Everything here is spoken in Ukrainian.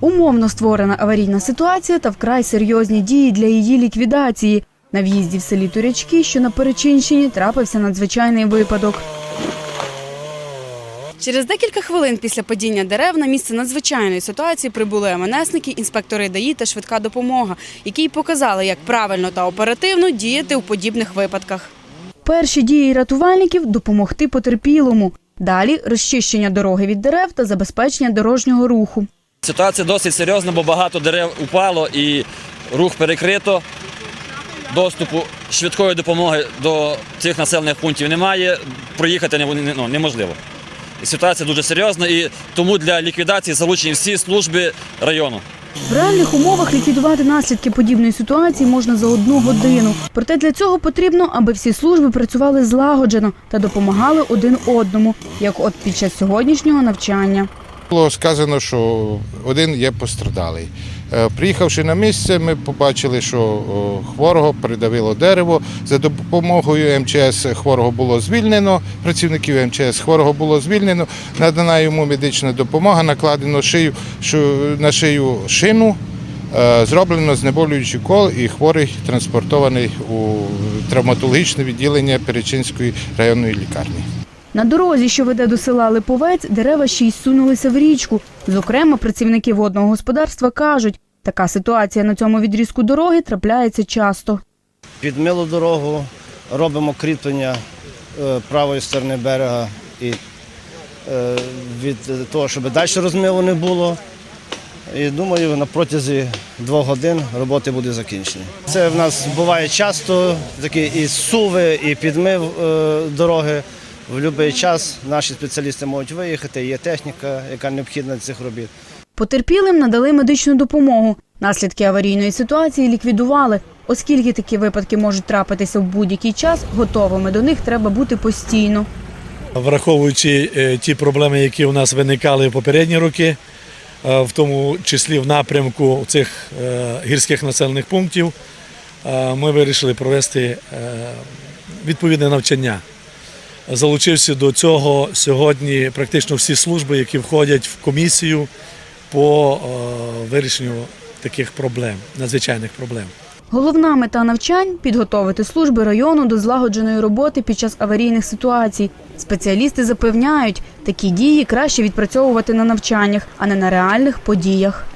Умовно створена аварійна ситуація та вкрай серйозні дії для її ліквідації. На в'їзді в селі Турячки, що на Перечинщині, трапився надзвичайний випадок. Через декілька хвилин після падіння дерев на місце надзвичайної ситуації прибули МНСники, інспектори ДАІ та швидка допомога, які й показали, як правильно та оперативно діяти у подібних випадках. Перші дії рятувальників допомогти потерпілому. Далі розчищення дороги від дерев та забезпечення дорожнього руху. Ситуація досить серйозна, бо багато дерев упало і рух перекрито. Доступу швидкої допомоги до цих населених пунктів немає. Проїхати ну, неможливо. І ситуація дуже серйозна, і тому для ліквідації залучені всі служби району. В реальних умовах ліквідувати наслідки подібної ситуації можна за одну годину. Проте для цього потрібно, аби всі служби працювали злагоджено та допомагали один одному, як от під час сьогоднішнього навчання. Було сказано, що один є пострадалий. Е, Приїхавши на місце, ми побачили, що хворого придавило дерево. За допомогою МЧС хворого було звільнено, працівників МЧС хворого було звільнено, надана йому медична допомога, накладено шию, на шию шину, е, зроблено знеболюючий кол і хворий транспортований у травматологічне відділення Перечинської районної лікарні. На дорозі, що веде до села Липовець, дерева ще й сунулися в річку. Зокрема, працівники водного господарства кажуть, така ситуація на цьому відрізку дороги трапляється часто. Підмилу дорогу, робимо кріплення е, правої сторони берега і е, від того, щоб далі розмилу не було. І думаю, на протязі двох годин роботи буде закінчені. Це в нас буває часто, такі і суви, і підмив е, дороги. В будь-який час наші спеціалісти можуть виїхати, є техніка, яка необхідна для цих робіт. Потерпілим надали медичну допомогу. Наслідки аварійної ситуації ліквідували. Оскільки такі випадки можуть трапитися в будь-який час, готовими до них треба бути постійно. враховуючи е, ті проблеми, які у нас виникали в попередні роки, е, в тому числі в напрямку цих е, гірських населених пунктів, ми вирішили провести відповідне навчання. Залучився до цього сьогодні практично всі служби, які входять в комісію по е, вирішенню таких проблем, надзвичайних проблем. Головна мета навчань підготовити служби району до злагодженої роботи під час аварійних ситуацій. Спеціалісти запевняють, такі дії краще відпрацьовувати на навчаннях, а не на реальних подіях.